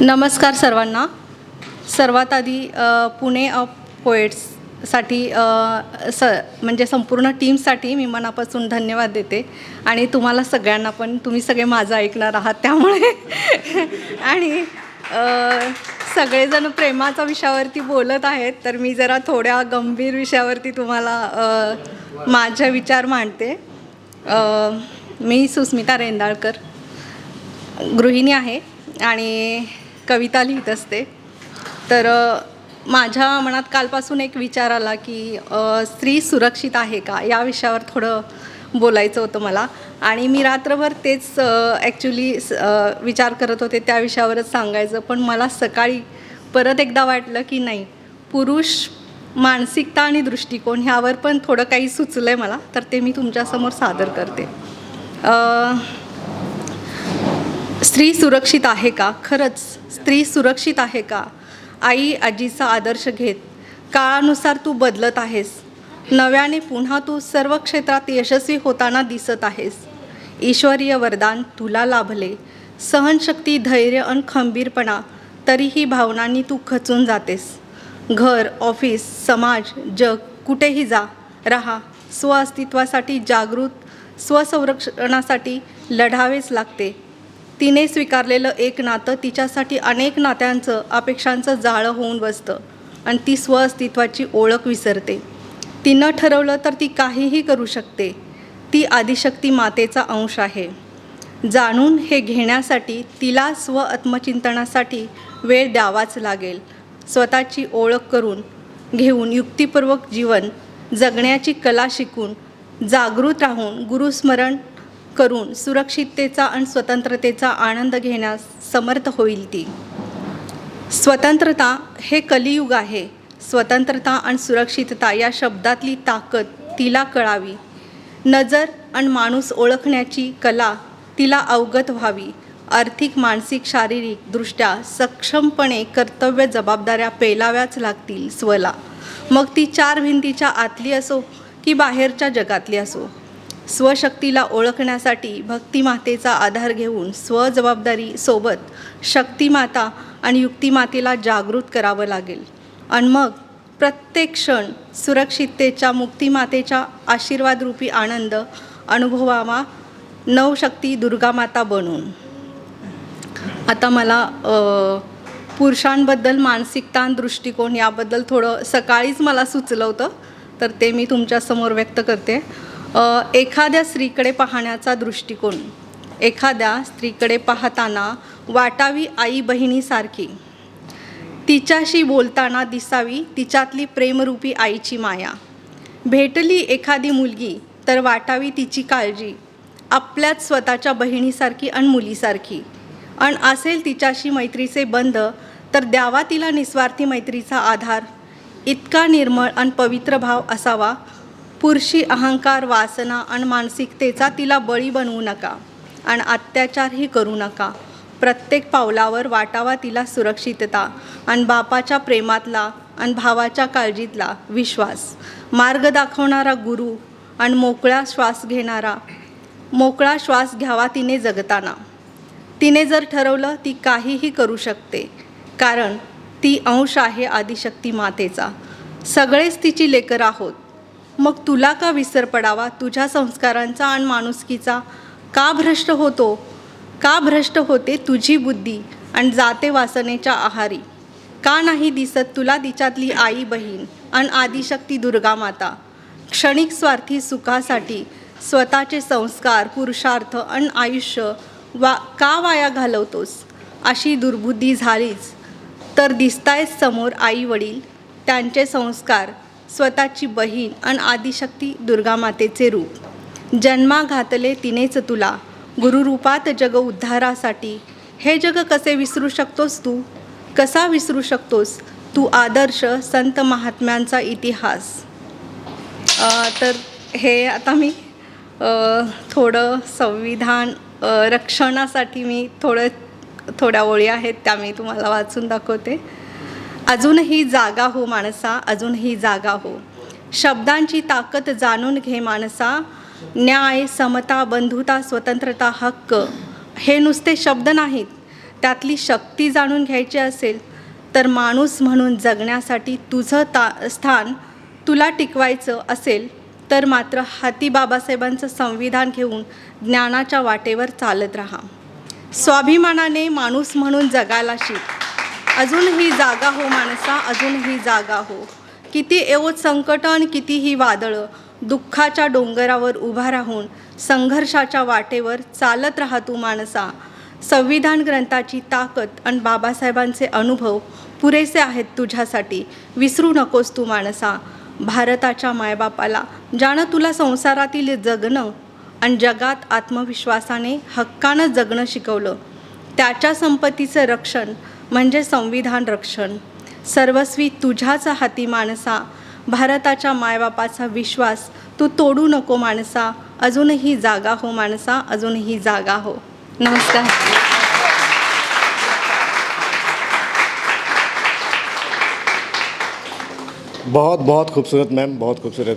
नमस्कार सर्वांना. सर्वात आधी पुणे ऑफ पोएट्ससाठी स म्हणजे संपूर्ण टीमसाठी मी मनापासून धन्यवाद देते. आणि तुम्हाला सगळ्यांना पण तुम्ही सगळे माझं ऐकणार आहात त्यामुळे. आणि सगळेजण प्रेमाच्या विषयावरती बोलत आहेत तर मी जरा थोड्या गंभीर विषयावरती तुम्हाला अ, माझे विचार मांडते. मी सुस्मिता रेंदाळकर. गृहिणी आहे आणि कविता लिहित असते. तर माझ्या मनात कालपासून एक विचार आला की स्त्री सुरक्षित आहे का? या विषयावर थोडं बोलायचं होतं मला. आणि मी रात्रभर तेच ॲक्च्युली विचार करत होते. त्या विषयावरच सांगायचं. पण मला सकाळी परत एकदा वाटलं की नाही पुरुष मानसिकता आणि दृष्टिकोन ह्यावर पण थोडं काही सुचलं आहे मला. तर ते मी तुमच्यासमोर सादर करते. स्त्री सुरक्षित आहे का? खरंच स्त्री सुरक्षित आहे का? आई आजीचा आदर्श घेत काळानुसार तू बदलत आहेस. नव्याने पुन्हा तू सर्व क्षेत्रात यशस्वी होताना दिसत आहेस. ईश्वरीय वरदान तुला लाभले. सहनशक्ती धैर्य आणि खंबीरपणा तरीही भावनांनी तू खचून जातेस. घर ऑफिस समाज जग कुठेही जा. राहा स्वअस्तित्वासाठी जागृत स्वसंरक्षणासाठी लढावेच लागते. तिने स्वीकारलेलं एक नातं तिच्यासाठी अनेक नात्यांचं अपेक्षांचं जाळं होऊन बसतं आणि ती स्वअस्तित्वाची ओळख विसरते. तिनं ठरवलं तर ती काहीही करू शकते. ती आदिशक्ती मातेचा अंश आहे. जाणून हे घेण्यासाठी तिला स्व आत्मचिंतनासाठी वेळ द्यावाच लागेल. स्वतःची ओळख करून घेऊन युक्तिपूर्वक जीवन जगण्याची कला शिकून जागृत राहून गुरुस्मरण करून सुरक्षिततेचा आणि स्वतंत्रतेचा आनंद घेण्यास समर्थ होईल ती. स्वतंत्रता हे कलियुग आहे. स्वतंत्रता आणि सुरक्षितता या शब्दातली ताकद तिला कळावी. नजर आणि माणूस ओळखण्याची कला तिला अवगत व्हावी. आर्थिक मानसिक शारीरिक दृष्ट्या सक्षमपणे कर्तव्य जबाबदाऱ्या पेलाव्याच लागतील स्वला. मग ती चार भिंतीच्या आतली असो की बाहेरच्या जगातली असो. स्वशक्तीला ओळखण्यासाठी भक्तिमातेचा आधार घेऊन स्वजबाबदारी सोबत शक्तिमाता आणि युक्तिमातेला जागृत करावं लागेल. आणि मग प्रत्येक क्षण सुरक्षिततेच्या मुक्तिमातेच्या आशीर्वादरूपी आनंद अनुभवावा नवशक्ती दुर्गामाता बनून. आता मला पुरुषांबद्दल मानसिकता आणि दृष्टिकोन याबद्दल थोडं सकाळीच मला सुचलं होतं तर ते मी तुमच्यासमोर व्यक्त करते. एखाद्या स्त्रीकडे पाहण्याचा दृष्टिकोन एखाद्या स्त्रीकडे पाहताना वाटावी आई बहिणीसारखी तिच्याशी बोलताना दिसावी तिच्यातली प्रेमरूपी आईची माया. भेटली एखादी मुलगी तर वाटावी तिची काळजी. आपल्याच स्वतःच्या बहिणीसारखी आणि मुलीसारखी. आणि असेल तिच्याशी मैत्रीचे बंध तर द्यावा तिला निस्वार्थी मैत्रीचा आधार. इतका निर्मळ आणि पवित्र भाव असावा पुरुषी अहंकार वासना आणि मानसिकतेचा तिला बळी बनवू नका आणि अत्याचारही करू नका. प्रत्येक पावलावर वाटावा तिला सुरक्षितता आणि बापाच्या प्रेमातला आणि भावाच्या काळजीतला विश्वास. मार्ग दाखवणारा गुरु आणि मोकळा श्वास घेणारा मोकळा श्वास घ्यावा तिने जगताना. तिने जर ठरवलं ती काहीही करू शकते कारण ती अंश आहे आदिशक्ती मातेचा. सगळेच तिची लेकर आहोत. मग तुला का विसर पडावा तुझ्या संस्कारांचा आणि माणुसकीचा? का भ्रष्ट होतो? का भ्रष्ट होते तुझी बुद्धी आणि जाते वासनेच्या आहारी? का नाही दिसत तुला तिच्यातली आई बहीण आणि आदिशक्ती दुर्गा माता? क्षणिक स्वार्थी सुखासाठी स्वतःचे संस्कार पुरुषार्थ आणि आयुष्य वा का वाया घालवतोस? अशी दुर्बुद्धी झालीच तर दिसतायच समोर आई वडील त्यांचे संस्कार स्वतःची बहीण आणि आदिशक्ती दुर्गामातेचे रूप. जन्मा घातले तिनेच तुला. गुरुरूपात जग उद्धारासाठी. हे जग कसे विसरू शकतोस तू? कसा विसरू शकतोस? तू आदर्श संत महात्म्यांचा इतिहास. तर हे आता मी थोडं संविधान रक्षणासाठी मी थोडं थोड्या ओळी आहेत त्या मी तुम्हाला वाचून दाखवते. अजूनही जागा हो माणसा अजूनही जागा हो. शब्दांची ताकद जाणून घे माणसा. न्याय समता बंधुता स्वतंत्रता हक्क. हे नुसते शब्द नाहीत. त्यातली शक्ती जाणून घ्यायची असेल तर माणूस म्हणून जगण्यासाठी तुझं ता स्थान तुला टिकवायचं असेल तर मात्र हाती बाबासाहेबांचं संविधान घेऊन ज्ञानाच्या वाटेवर चालत राहा. स्वाभिमानाने माणूस म्हणून जगायला शिक. अजूनही जागा हो माणसा अजूनही जागा हो. किती एवोत संकट आणि कितीही वादळं दुःखाच्या डोंगरावर उभा राहून संघर्षाच्या वाटेवर चालत राहा तू माणसा. संविधान ग्रंथाची ताकद आणि बाबासाहेबांचे अनुभव पुरेसे आहेत तुझ्यासाठी. विसरू नकोस तू माणसा. भारताच्या मायबापाला ज्यानं तुला संसारातील जगणं आणि जगात आत्मविश्वासाने हक्कानं जगणं शिकवलं त्याच्या संपत्तीचं रक्षण म्हणजे संविधान रक्षण. सर्वस्वी तुझ्याच हाती माणसा भारताच्या मायबापाचा विश्वास तू तोडू नको माणसा अजूनही जागा हो माणसा अजूनही जागा हो. नमस्कार. बहुत बहुत खूबसूरत मैम बहुत खूबसूरत.